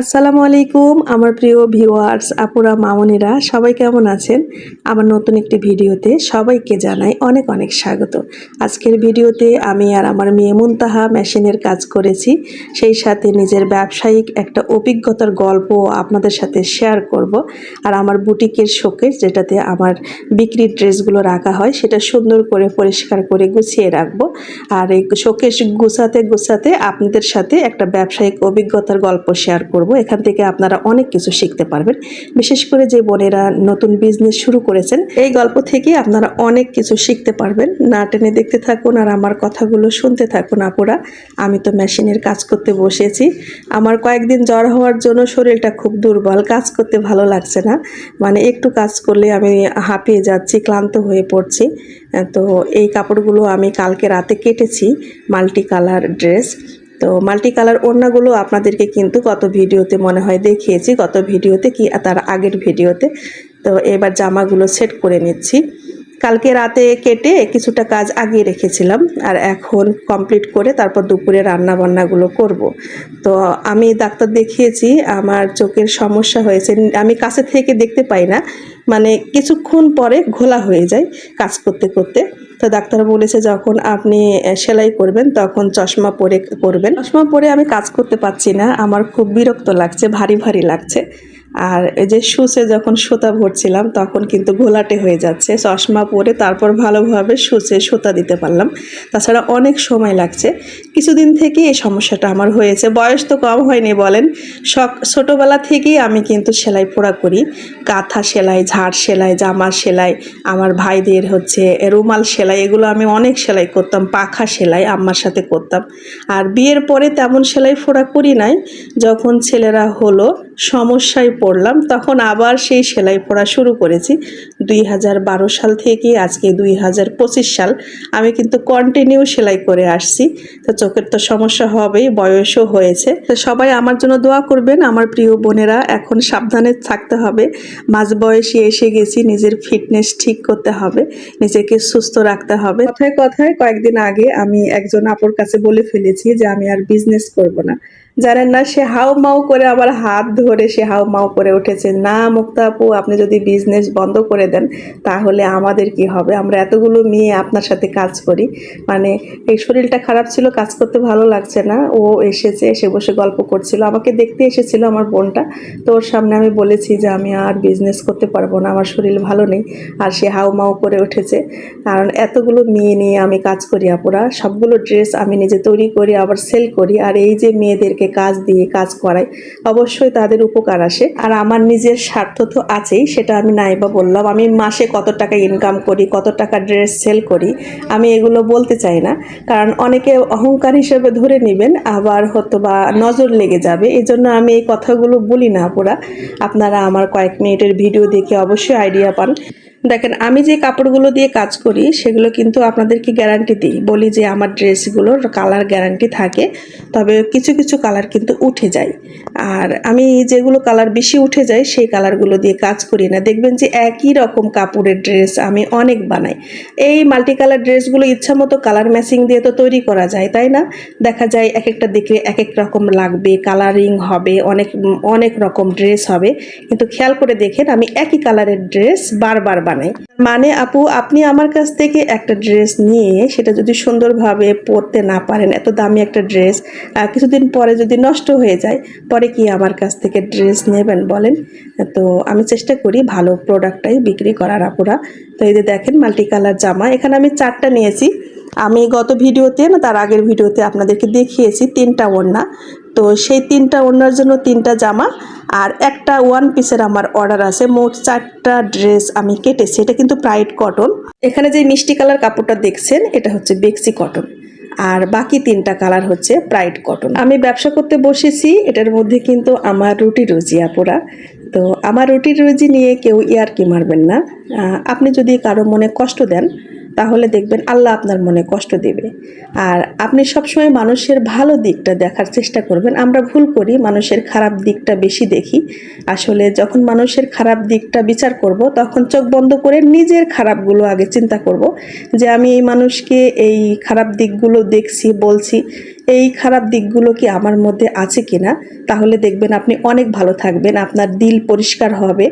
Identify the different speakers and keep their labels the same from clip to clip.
Speaker 1: আসসালামু আলাইকুম, আমার প্রিয় ভিউয়ার্স, আপুরা, মামনিরা, সবাই কেমন আছেন? আমার নতুন একটি ভিডিওতে সবাইকে জানাই অনেক অনেক স্বাগত। আজকের ভিডিওতে আমি আর আমার মেয়ে মুনতাহা মেশিনের কাজ করেছি। সেই সাথে নিজের ব্যবসায়িক একটা অভিজ্ঞতার গল্প আপনাদের সাথে শেয়ার করব। আর আমার বুটিকের শোকেস, যেটাতে আমার বিক্রির ড্রেসগুলো রাখা হয়, সেটা সুন্দর করে পরিষ্কার করে গুছিয়ে রাখব। আর এই শোকেস গুছাতে গুছাতে আপনাদের সাথে একটা ব্যবসায়িক অভিজ্ঞতার গল্প শেয়ার করব। এখান থেকে আপনারা অনেক কিছু শিখতে পারবেন। বিশেষ করে যে বোনেরা নতুন বিজনেস শুরু করেছেন, এই গল্প থেকে আপনারা অনেক কিছু শিখতে পারবেন। না টেনে দেখতে থাকুন আর আমার কথাগুলো শুনতে থাকুন আপুরা। আমি তো মেশিনের কাজ করতে বসেছি। আমার কয়েকদিন জ্বর হওয়ার জন্য শরীরটা খুব দুর্বল, কাজ করতে ভালো লাগছে না। মানে একটু কাজ করলে আমি হাঁপিয়ে যাচ্ছি, ক্লান্ত হয়ে পড়ছি। তো এই কাপড়গুলো আমি কালকে রাতে কেটেছি মাল্টি কালার ড্রেস। তো মাল্টি কালার ওড়নাগুলো আপনাদেরকে কিন্তু গত ভিডিওতে মনে হয় দেখিয়েছি গত ভিডিওতে কি তার আগের ভিডিওতে। তো এবার জামাগুলো সেট করে নিচ্ছি। কালকে রাতে কেটে কিছুটা কাজ আগিয়ে রেখেছিলাম আর এখন কমপ্লিট করে তারপর দুপুরে রান্না বান্নাগুলো করব। তো আমি ডাক্তার দেখিয়েছি, আমার চোখের সমস্যা হয়েছে, আমি কাছে থেকে দেখতে পাই না মানে কিছুক্ষণ পরে ঘোলা হয়ে যায় কাজ করতে করতে। তো ডাক্তার বলেছে যখন আপনি সেলাই করবেন তখন চশমা পরে করবেন। চশমা পরে আমি কাজ করতে পারছি না, আমার খুব বিরক্ত লাগছে, ভারী ভারী লাগছে। আর এই যে শুসে যখন সুতা ভরছিলাম, তখন কিন্তু ঘোলাটে হয়ে যাচ্ছে। চশমা পরে তারপর ভালোভাবে শুসে সুতা দিতে পারলাম। তাছাড়া অনেক সময় লাগছে। কিছুদিন থেকে এই সমস্যাটা আমার হয়েছে। বয়স তো কম হয়নি বলেন। শখ ছোটোবেলা থেকেই আমি কিন্তু সেলাই পোড়া করি। কাঁথা সেলাই, ঝাড় সেলাই, জামা সেলাই, আমার ভাইদের হচ্ছে রুমাল সেলাই, এগুলো আমি অনেক সেলাই করতাম, পাখা সেলাই আম্মার সাথে করতাম। আর বিয়ের পরে তেমন সেলাই ফোড়া করি নাই। যখন ছেলেরা হলো সমস্যায় পড়লাম, তখন আবার সেই সেলাই পড়া শুরু করেছি। দুই হাজার বারো সাল থেকে আজকে দুই হাজার পঁচিশ সাল, আমি কিন্তু কন্টিনিউ সেলাই করে আসছি। তো চোখের তো সমস্যা হবেই, বয়সও হয়েছে। তো সবাই আমার জন্য দোয়া করবেন, আমার প্রিয় বোনেরা, এখন সাবধানে থাকতে হবে। মাঝ বয়সে এসে গেছি, নিজের ফিটনেস ঠিক করতে হবে, নিজেকে সুস্থ রাখতে হবে। কথায় কথায় কয়েকদিন আগে আমি একজন আপুর কাছে বলে ফেলেছি যে আমি আর বিজনেস করব না। জানেন না, সে হাউ মাউ করে আমার হাত ধরে সে হাউ মাউ করে উঠেছে। না মুক্তা আপু, আপনি যদি বিজনেস বন্ধ করে দেন, তাহলে আমাদের কি হবে? আমরা এতগুলো মেয়ে আপনার সাথে কাজ করি। মানে এই শরীরটা খারাপ ছিল, কাজ করতে ভালো লাগছে না। ও এসেছে, এসে বসে গল্প করছিল। আমাকে দেখতে এসেছিল আমার বোনটা। তো ওর সামনে আমি বলেছি যে, আমি আর বিজনেস করতে পারব না, আমার শরীর ভালো নেই। আর সে হাউ মাউ করে উঠেছে। কারণ এতগুলো মেয়ে নিয়ে আমি কাজ করি আপুরা। সবগুলো ড্রেস আমি নিজে তৈরি করি, আবার সেল করি। আর এই যে মেয়েদেরকে কাজ দিয়ে কাজ করাই অবশ্যই তাদের উপকার আসে। আর আমার নিজের স্বার্থ তো আছেই, সেটা আমি নাই বা বললাম। আমি মাসে কত টাকা ইনকাম করি, কত টাকা ড্রেস সেল করি, আমি এগুলো বলতে চাই না। কারণ অনেকে অহংকার হিসেবে ধরে নেবেন, আবার হয়তো বা নজর লেগে যাবে। এই জন্য আমি এই কথাগুলো বলি না পুরা আপনারা আমার কয়েক মিনিটের ভিডিও দেখে অবশ্যই আইডিয়া পান। দেখেন, আমি যে কাপড়গুলো দিয়ে কাজ করি, সেগুলো কিন্তু আপনাদেরকে গ্যারান্টি দিই। বলি যে আমার ড্রেসগুলোর কালার গ্যারান্টি থাকে, তবে কিছু কিছু কালার কিন্তু উঠে যায়। আর আমি যেগুলো কালার বেশি উঠে যায়, সেই কালারগুলো দিয়ে কাজ করি না। দেখবেন যে একই রকম কাপড়ের ড্রেস আমি অনেক বানাই। এই মাল্টি কালার ড্রেসগুলো ইচ্ছা মতো কালার ম্যাচিং দিয়ে তো তৈরি করা যায়, তাই না? দেখা যায় এক একটা দেখে এক এক রকম লাগবে কালারিং হবে, অনেক অনেক রকম ড্রেস হবে। কিন্তু খেয়াল করে দেখেন, আমি একই কালারের ড্রেস বারবার বানাই। মানে আপু, আপনি আমার কাছ থেকে একটা ড্রেস নিয়ে সেটা যদি সুন্দরভাবে পরতে না পারেন, এত দামি একটা ড্রেস কিছুদিন পরে যদি নষ্ট হয়ে যায়, পরে কি আমার কাছ থেকে ড্রেস নেবেন বলেন? তো আমি চেষ্টা করি ভালো প্রোডাক্টটাই বিক্রি করার আপুরা। তো এই যে দেখেন মাল্টি কালার জামা, এখানে আমি চারটা নিয়েছি। আমি গত ভিডিওতে না, তার আগের ভিডিওতে আপনাদেরকে দেখিয়েছি তিনটা ওড়না। তো সেই তিনটা ওড়নার জন্য তিনটা জামা আর একটা ওয়ান পিসের আমার অর্ডার আছে। মোট চারটা ড্রেস আমি কেটেছি। এটা কিন্তু প্রাইড কটন এখানে যে মিষ্টি কালার কাপড়টা দেখছেন, এটা হচ্ছে বেক্সি কটন আর বাকি তিনটা কালার হচ্ছে প্রাইড কটন আমি ব্যবসা করতে বসেছি, এটার মধ্যে কিন্তু আমার রুটি রুজি, আপুরা। তো আমার রুটি রুজি নিয়ে কেউ ইয়ারকি মারবেন না। আপনি যদি কারও মনে কষ্ট দেন তাহলে দেখবেন আল্লাহ আপনার মনে কষ্ট দেবে। আর আপনি সবসময় মানুষের ভালো দিকটা দেখার চেষ্টা করবেন। আমরা ভুল করি, মানুষের খারাপ দিকটা বেশি দেখি। আসলে যখন মানুষের খারাপ দিকটা বিচার করব, তখন চোখ বন্ধ করে নিজের খারাপগুলো আগে চিন্তা করব যে আমি এই মানুষকে এই খারাপ দিকগুলো দেখছি, বলছি এই খারাপ দিকগুলো কি আমার মধ্যে আছে কিনা? তাহলে দেখবেন আপনি অনেক ভালো থাকবেন, আপনার দিল পরিষ্কার হবে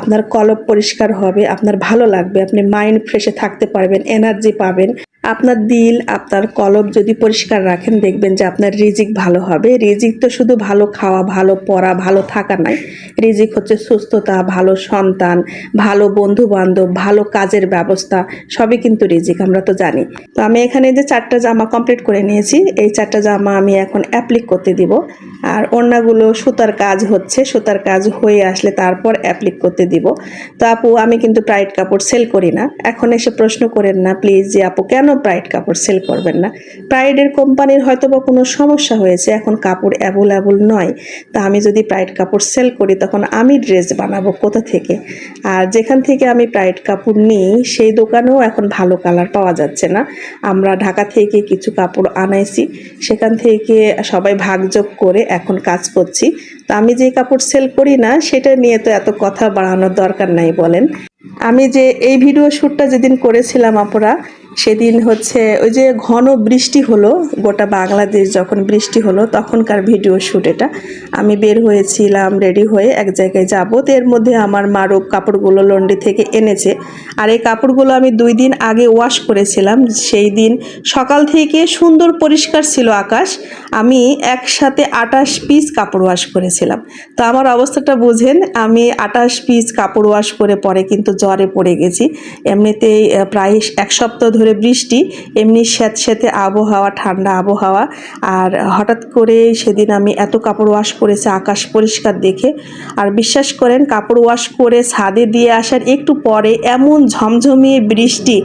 Speaker 1: আপনার কলব পরিষ্কার হবে, আপনার ভালো লাগবে, আপনি মাইন্ড ফ্রেশে থাকতে পারবেন এনার্জি পাবেন। আপনার দিল, আপনার কলব যদি পরিষ্কার রাখেন, দেখবেন যে আপনার রিজিক ভালো হবে। রিজিক তো শুধু ভালো খাওয়া, ভালো পড়া, ভালো থাকা নয়। রিজিক হচ্ছে সুস্থতা, ভালো সন্তান, ভালো বন্ধু বান্ধব ভালো কাজের ব্যবস্থা, সবই কিন্তু রিজিক, আমরা তো জানি। তো আমি এখানে যে চারটা জামা কমপ্লিট করে নিয়েছি, এই চারটা জামা আমি এখন অ্যাপ্লিক করতে দিব। আর ওড়নাগুলো সুতার কাজ হচ্ছে, সুতার কাজ হয়ে আসলে তারপর অ্যাপ্লিক করতে দিব। তো আপু, আমি কিন্তু প্রাইড কাপড় সেল করি না। এখন এসে প্রশ্ন করেন না, প্লিজ যে আপু, কেন প্রাইড কাপড় সেল করবেন না। প্রাইডের কোম্পানির হয়তো বা কোনো সমস্যা হয়েছে, এখন কাপড় অ্যাভেলেবল নয়। তা আমি যদি প্রাইড কাপড় সেল করি, তখন আমি ড্রেস বানাবো কোথা থেকে? আর যেখান থেকে আমি প্রাইড কাপড় নিই, সেই দোকানেও এখন ভালো কালার পাওয়া যাচ্ছে না। আমরা ঢাকা থেকে কিছু কাপড় আনাইছি, সেখান থেকে সবাই ভাগযোগ করে এখন কাজ করছি। তো আমি যে কাপড় সেল করি না, সেটা নিয়ে তো এত কথা বাড়ানোর দরকার নাই বলেন। আমি যে এই ভিডিও শ্যুটটা যেদিন করেছিলাম, আপুরা সেদিন হচ্ছে ওই যে ঘন বৃষ্টি হলো, গোটা বাংলাদেশ যখন বৃষ্টি হলো, তখনকার ভিডিও শ্যুট এটা। আমি বের হয়েছিলাম রেডি হয়ে এক জায়গায় যাব। তো এর মধ্যে আমার মারুপ কাপড়গুলো লন্ডি থেকে এনেছে। আর এই কাপড়গুলো আমি দুই দিন আগে ওয়াশ করেছিলাম। সেই দিন সকাল থেকে সুন্দর পরিষ্কার ছিল আকাশ। আমি একসাথে আটাশ পিস কাপড় ওয়াশ করেছিলাম। তো আমার অবস্থাটা বুঝেন, আমি আটাশ পিস কাপড় ওয়াশ করে পরে কিন্তু জ্বরে পড়ে গেছি। এমনিতেই প্রায় এক সপ্তাহ ধরে বৃষ্টি, এমনি স্যাঁতস্যাঁতে আবহাওয়া, ঠান্ডা আবহাওয়া। আর হঠাৎ করে সেদিন আমি এত কাপড় ওয়াশ করেছি আকাশ পরিষ্কার দেখে। আর বিশ্বাস করেন, কাপড় ওয়াশ করে ছাদে দিয়ে আসার একটু পরে এমন ঝমঝমিয়ে বৃষ্টি।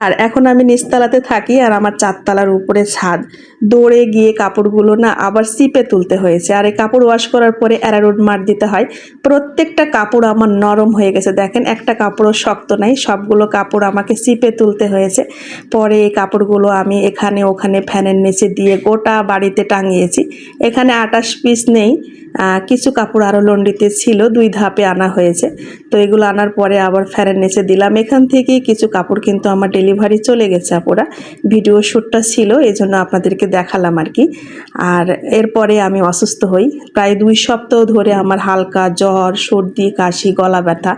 Speaker 1: আর এখন আমি নিচতলাতে থাকি আর আমার চারতলার উপরে ছাদ। দৌড়ে গিয়ে কাপড়গুলো না আবার সিপে তুলতে হয়েছে। আর এই কাপড় ওয়াশ করার পরে অ্যারারুট মার দিতে হয়। প্রত্যেকটা কাপড় আমার নরম হয়ে গেছে। দেখেন, একটা কাপড়ও শক্ত নাই। সবগুলো কাপড় আমাকে সিপে তুলতে হয়েছে। পরে এই কাপড়গুলো আমি এখানে ওখানে ফ্যানের নিচে দিয়ে গোটা বাড়িতে টাঙিয়েছি। এখানে আটাশ পিস নেই। কিছু কাপড় আরও লন্ডিতে ছিল, দুই ধাপে আনা হয়েছে। তো এগুলো আনার পরে আবার ফ্যানের নিচে দিলাম। এখান থেকেই কিছু কাপড় কিন্তু আমার ডেলিভারি চলে গেছে আপুরা। ভিডিও শ্যুটটা ছিল এই জন্য আপনাদেরকে দেখালাম আর কি। আর এরপরে আমি অসুস্থ হই। প্রায় দুই সপ্তাহ ধরে আমার হালকা জ্বর, সর্দি, কাশি, গলা ব্যথা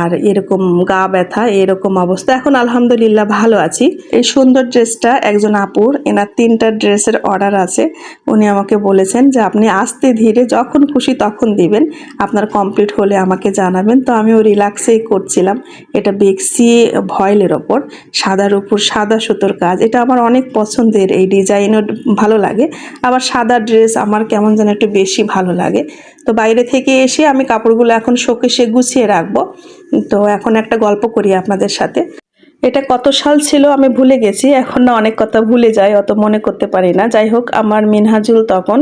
Speaker 1: আর এরকম গা ব্যথা, এরকম অবস্থা। এখন আলহামদুলিল্লাহ ভালো আছি। এই সুন্দর ড্রেসটা একজন আপুর, এনার তিনটা ড্রেসের অর্ডার আছে। উনি আমাকে বলেছেন যে আপনি আস্তে ধীরে, যখন খুশি তখন দিবেন। আপনার কমপ্লিট হলে আমাকে জানাবেন। তো আমিও রিল্যাক্সেই করছিলাম। এটা বেক্সি ভয়েলের ওপর। সাদার উপর সাদা সুতোর কাজ। এটা আমার অনেক পছন্দের। এই ডিজাইনও ভালো লাগে। আবার সাদা ড্রেস আমার কেমন যেন একটু বেশি ভালো লাগে। তো বাইরে থেকে এসে আমি কাপড়গুলো এখন শোকেশে গুছিয়ে রাখব। তো এখন একটা গল্প করি আপনাদের সাথে। এটা কত সাল ছিল আমি ভুলে গেছি, এখন না অনেক কথা ভুলে যাই অত মনে করতে পারি না। যাই হোক, আমার মিনহাজুল তখন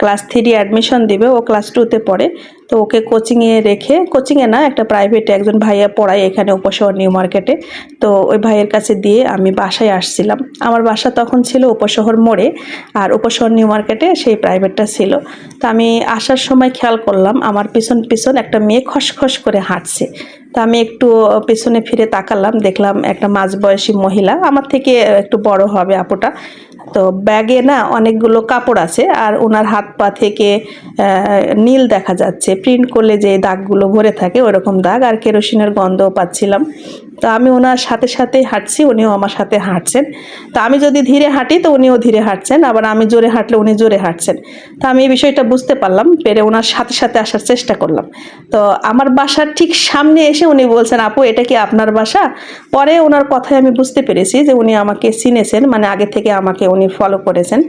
Speaker 1: ক্লাস থ্রি অ্যাডমিশন দিবে, ও ক্লাস টুতে পড়ে। তো ওকে কোচিংয়ে রেখে কোচিংয়ে না, একটা প্রাইভেটে একজন ভাইয়া পড়ায় এখানে উপশহর নিউ মার্কেটে তো ওই ভাইয়ের কাছে দিয়ে আমি বাসায় আসছিলাম। আমার বাসা তখন ছিল উপশহর মোড়ে, আর উপশহর নিউ মার্কেটে সেই প্রাইভেটটা ছিল। তো আমি আসার সময় খেয়াল করলাম, আমার পিছন পিছন একটা মেয়ে খসখস করে হাঁটছে। তা আমি একটু পেছনে ফিরে তাকালাম, দেখলাম একটা মাঝবয়সী মহিলা, আমার থেকে একটু বড় হবে আপুটা। তো ব্যাগে না অনেকগুলো কাপড় আছে, আর ওনার হাত পা থেকে নীল দেখা যাচ্ছে। প্রিন্ট করলে যে দাগগুলো ভরে থাকে, ওরকম দাগ, আর কেরোসিনের গন্ধও পাচ্ছিলাম। তো আমি ওনার সাথে সাথে হাঁটছি, উনিও আমার সাথে হাঁটছেন। তো আমি যদি ধীরে হাঁটি, তো উনিও ধীরে হাঁটছেন, আবার আমি জোরে হাঁটলে উনি জোরে হাঁটছেন। তো আমি এই বিষয়টা বুঝতে পারলাম, পেরে ওনার সাথে সাথে আসার চেষ্টা করলাম। তো আমার বাসার ঠিক সামনে এসে উনি বলছেন আপু এটা কি আপনার বাসা? পরে ওনার কথায় আমি বুঝতে পেরেছি যে উনি আমাকে চিনেছেন মানে আগে থেকে আমাকে উনি ফলো করেছেন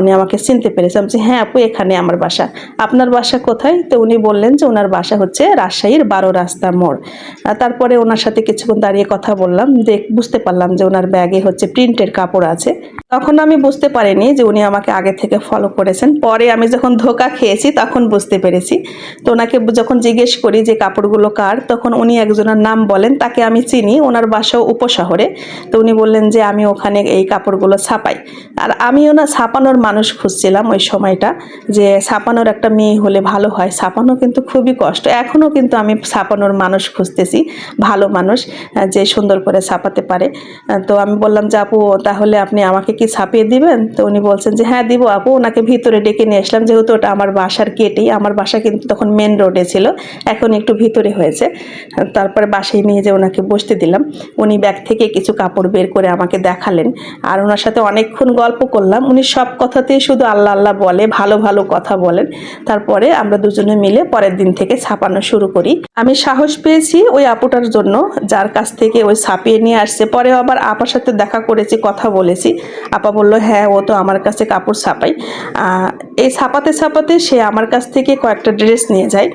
Speaker 1: উনি আমাকে চিনতে পেরেছেন বলছি, হ্যাঁ আপু এখানে আমার বাসা। আপনার বাসা কোথায়? তো উনি বললেন যে ওনার বাসা হচ্ছে রাজশাহীর বারো রাস্তা মোড়। তারপরে ওনার সাথে কিছুক্ষণ দাঁড়িয়ে কথা বললাম দেখ বুঝতে পারলাম যে ওনার ব্যাগে হচ্ছে প্রিন্টের কাপড় আছে। তখন আমি বুঝতে পারিনি যে উনি আমাকে আগে থেকে ফলো করেছেন। পরে আমি যখন ধোকা খেয়েছি তখন বুঝতে পেরেছি। তো ওনাকে যখন জিজ্ঞেস করি যে কাপড়গুলো কার তখন উনি উনি একজনের নাম বলেন, তাকে আমি চিনি, ওনার বাসাও উপশহরে। তো উনি বললেন যে, আমি ওখানে এই কাপড়গুলো ছাপাই। আর আমিও না ছাপানোর মানুষ খুঁজছিলাম ওই সময়টা, যে ছাপানোর একটা মেয়ে হলে ভালো হয়। ছাপানো কিন্তু খুবই কষ্ট। এখনও কিন্তু আমি ছাপানোর মানুষ খুঁজতেছি, ভালো মানুষ যে সুন্দর করে ছাপাতে পারে। তো আমি বললাম যে, আপু, তাহলে আপনি আমাকে কি ছাপিয়ে দিবেন? তো উনি বলছেন যে হ্যাঁ দিব আপু। ওনাকে ভিতরে ডেকে নিয়ে আসলাম, যেহেতু ওটা আমার বাসার কেটেই আমার বাসা কিন্তু তখন মেন রোডে ছিল, এখন একটু ভিতরে হয়েছে। তারপরে বাসায় নিয়ে যে ওনাকে বসতে দিলাম। উনি ব্যাগ থেকে কিছু কাপড় বের করে আমাকে দেখালেন। আর ওনার সাথে অনেকক্ষণ গল্প করলাম। উনি সব কথাতেই শুধু আল্লাহ আল্লাহ বলে, ভালো ভালো কথা বলেন। তারপরে আমরা দুজনে মিলে পরের দিন থেকে ছাপানো শুরু করি। আমি সাহস পেয়েছি ওই আপুটার জন্য, যার কাছ থেকে ওই ছাপিয়ে নিয়ে আসছে। পরে আবার আপার সাথে দেখা করেছি, কথা বলেছি। আপা বলল হ্যাঁ ও তো আমার কাছে কাপড় ছাপাই এই ছাপাতে ছাপাতে সে আমার কাছ থেকে কয়েকটা ড্রেস নিয়ে যায়।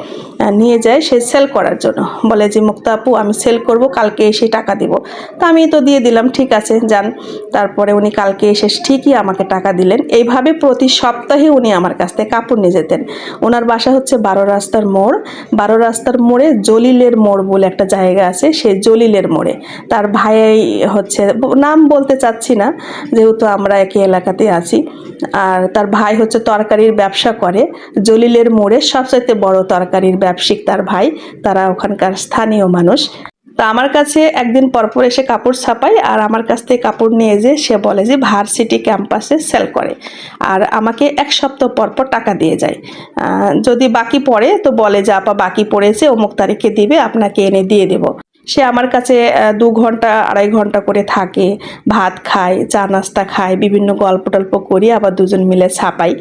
Speaker 1: নিয়ে যায় সে সেল করার জন্য। বলে যে মুক্তা আপু, আমি সেল করব, কালকে এসে টাকা দিব। তা আমি তো দিয়ে দিলাম, ঠিক আছে, যান। তারপরে উনি কালকে এসে ঠিকই আমাকে টাকা দিলেন। এইভাবে প্রতি সপ্তাহে উনি আমার কাছ থেকে কাপড় নিয়ে যেতেন। ওনার বাসা হচ্ছে বারো রাস্তার মোড়। বারো রাস্তার মোড়ে জলিলের মোড় বলে একটা জায়গা আছে সেই জলিলের মোড়ে। তার ভাই হচ্ছে, নাম বলতে চাচ্ছি না, যেহেতু আমরা একই এলাকাতে আছি। আর তার ভাই হচ্ছে তরকারির ব্যবসা করে। জলিলের মোড়ে সবচাইতে বড় তরকারির ব্যবসায়িক তার ভাই। তারা ওখানকার স্থানীয় মানুষ। তা আমার কাছে একদিন পরপর এসে কাপড় ছাপায় আর আমার কাছ থেকে কাপড় নিয়ে যে সে বলে যে ভার্সিটি ক্যাম্পাসে সেল করে আর আমাকে এক সপ্তাহ পরপর টাকা দিয়ে যায়। যদি বাকি পড়ে তো বলে যে, আপা, বাকি পড়েছে, অমুক তারিখে দিবে, আপনাকে এনে দিয়ে দেবো। সে আমার কাছে দু ঘণ্টা, আড়াই ঘণ্টা করে থাকে, ভাত খায়, চা নাস্তা খায়, বিভিন্ন গল্প টল্প করি, আবার দুজন মিলে ছাপাই।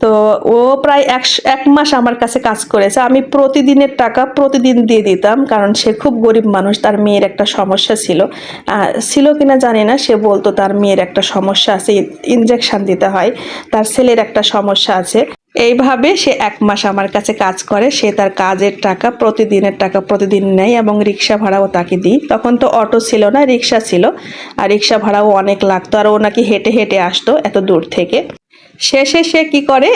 Speaker 1: তো ও প্রায় এক এক মাস আমার কাছে কাজ করেছে। আমি প্রতিদিনের টাকা প্রতিদিন দিয়ে দিতাম, কারণ সে খুব গরিব মানুষ, তার মেয়ের একটা সমস্যা ছিল। ছিল কিনা জানি না, সে বলতো তার মেয়ের একটা সমস্যা আছে ইনজেকশন দিতে হয়, তার ছেলের একটা সমস্যা আছে। এইভাবে সে এক মাস আমার কাছে কাজ করে, সে তার কাজের টাকা প্রতিদিনের টাকা প্রতিদিন নেয় এবং রিক্সা ভাড়াও তাকে দিই। তখন তো অটো ছিল না, রিক্সা ছিল, আর রিক্সা ভাড়াও অনেক লাগতো, আর ও নাকি হেঁটে হেঁটে আসতো এত দূর থেকে। শেষে সে কি করে?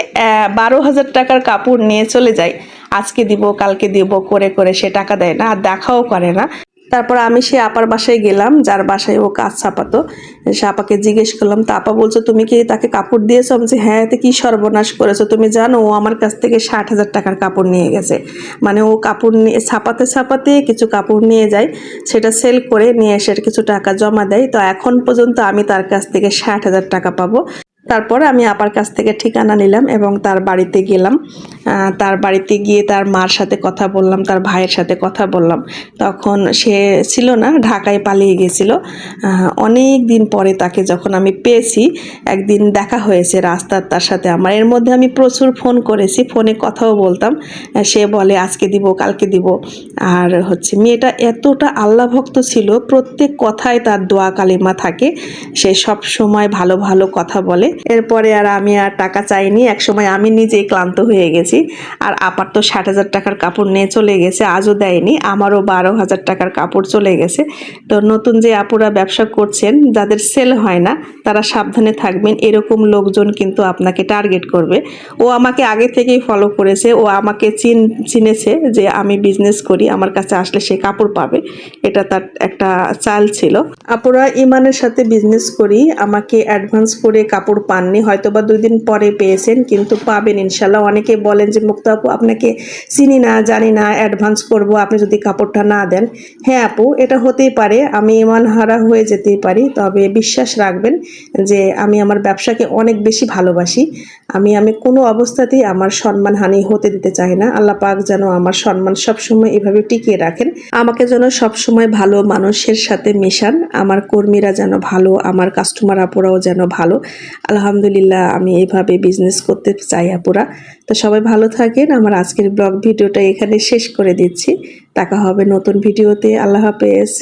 Speaker 1: বারো হাজার টাকার কাপড় নিয়ে চলে যায়। আজকে দিব কালকে দিব করে করে সে টাকা দেয় না আর দেখাও করে না। তারপর আমি সে আপার বাসায় গেলাম যার বাসায় ও কাজ ছাপাতো সে আপাকে জিজ্ঞেস করলাম তা আপা বলছো তুমি কি তাকে কাপড় দিয়েছ? আমি বলছি, হ্যাঁ এতে কি সর্বনাশ করেছ? তুমি জানো ও আমার কাছ থেকে ষাট হাজার টাকার কাপড় নিয়ে গেছে। মানে ও কাপড় নিয়ে ছাপাতে ছাপাতে কিছু কাপড় নিয়ে যায় সেটা সেল করে নিয়ে এসে কিছু টাকা জমা দেয়। তো এখন পর্যন্ত আমি তার কাছ থেকে ষাট হাজার টাকা পাবো। তারপর আমি আপার কাছ থেকে ঠিকানা নিলাম এবং তার বাড়িতে গেলাম। তার বাড়িতে গিয়ে তার মার সাথে কথা বললাম, তার ভাইয়ের সাথে কথা বললাম। তখন সে ছিল না, ঢাকায় পালিয়ে গেছিল। অনেক দিন পরে তাকে যখন আমি পেয়েছি, একদিন দেখা হয়েছে রাস্তার তার সাথে আমার। এর মধ্যে আমি প্রচুর ফোন করেছি, ফোনে কথাও বলতাম। সে বলে, আজকে দিব, কালকে দিব। আর হচ্ছে, মেয়েটা এতটা আল্লাহ ভক্ত ছিল, প্রত্যেক কথায় তার দোয়া কালিমা থাকে। সে সব সময় ভালো ভালো কথা বলে। এরপরে আর আমি আর টাকা চাইনি। এক সময় আমি নিজেই ক্লান্ত হয়ে গেছি। আর আপার তো ষাট হাজার টাকার কাপড় নিয়ে চলে গেছে, আজও দেয়নি। আমারও বারো হাজার টাকার কাপড় চলে গেছে। তো নতুন যে আপুরা ব্যবসা করছেন, যাদের সেল হয় না, তারা সাবধানে থাকবেন। এরকম লোকজন কিন্তু আপনাকে টার্গেট করবে। ও আমাকে আগে থেকেই ফলো করেছে। ও আমাকে চিন, চিনেছে যে আমি বিজনেস করি, আমার কাছে আসলে সে কাপড় পাবে। এটা তার একটা চাল ছিল। আপুরা ইমানের সাথে বিজনেস করি, আমাকে অ্যাডভান্স করে কাপড় পাননি হয়তো বা দুই দিন পরে পেয়েছেন, কিন্তু পাবেন ইনশাল্লাহ। অনেকে বলেন যে, মুক্তা আপু, আপনাকে চিনি না, জানি না অ্যাডভান্স করব, আপনি যদি কাপড়টা না দেন। হ্যাঁ আপু, এটা হতেই পারে, আমি ইমান হারা হয়ে যেতেই পারি, তবে বিশ্বাস রাখবেন যে, আমি আমার ব্যবসাকে অনেক বেশি ভালোবাসি। আমি আমি কোনো অবস্থাতেই আমার সম্মানহানি হতে দিতে চাই না। আল্লাহ পাক যেন আমার সম্মান সবসময় এভাবে টিকিয়ে রাখেন। আমাকে যেন সবসময় ভালো মানুষের সাথে মেশান। আমার কর্মীরা যেন ভালো, আমার কাস্টমার আপুরাও যেন ভালো। আলহামদুলিল্লাহ, আমি এভাবে বিজনেস করতে চাই আপুরা। তো সবাই ভালো থাকেন, আমার আজকের ব্লগ ভিডিওটা এখানে শেষ করে দিচ্ছি। দেখা হবে নতুন ভিডিওতে, আল্লাহ হাফেজ।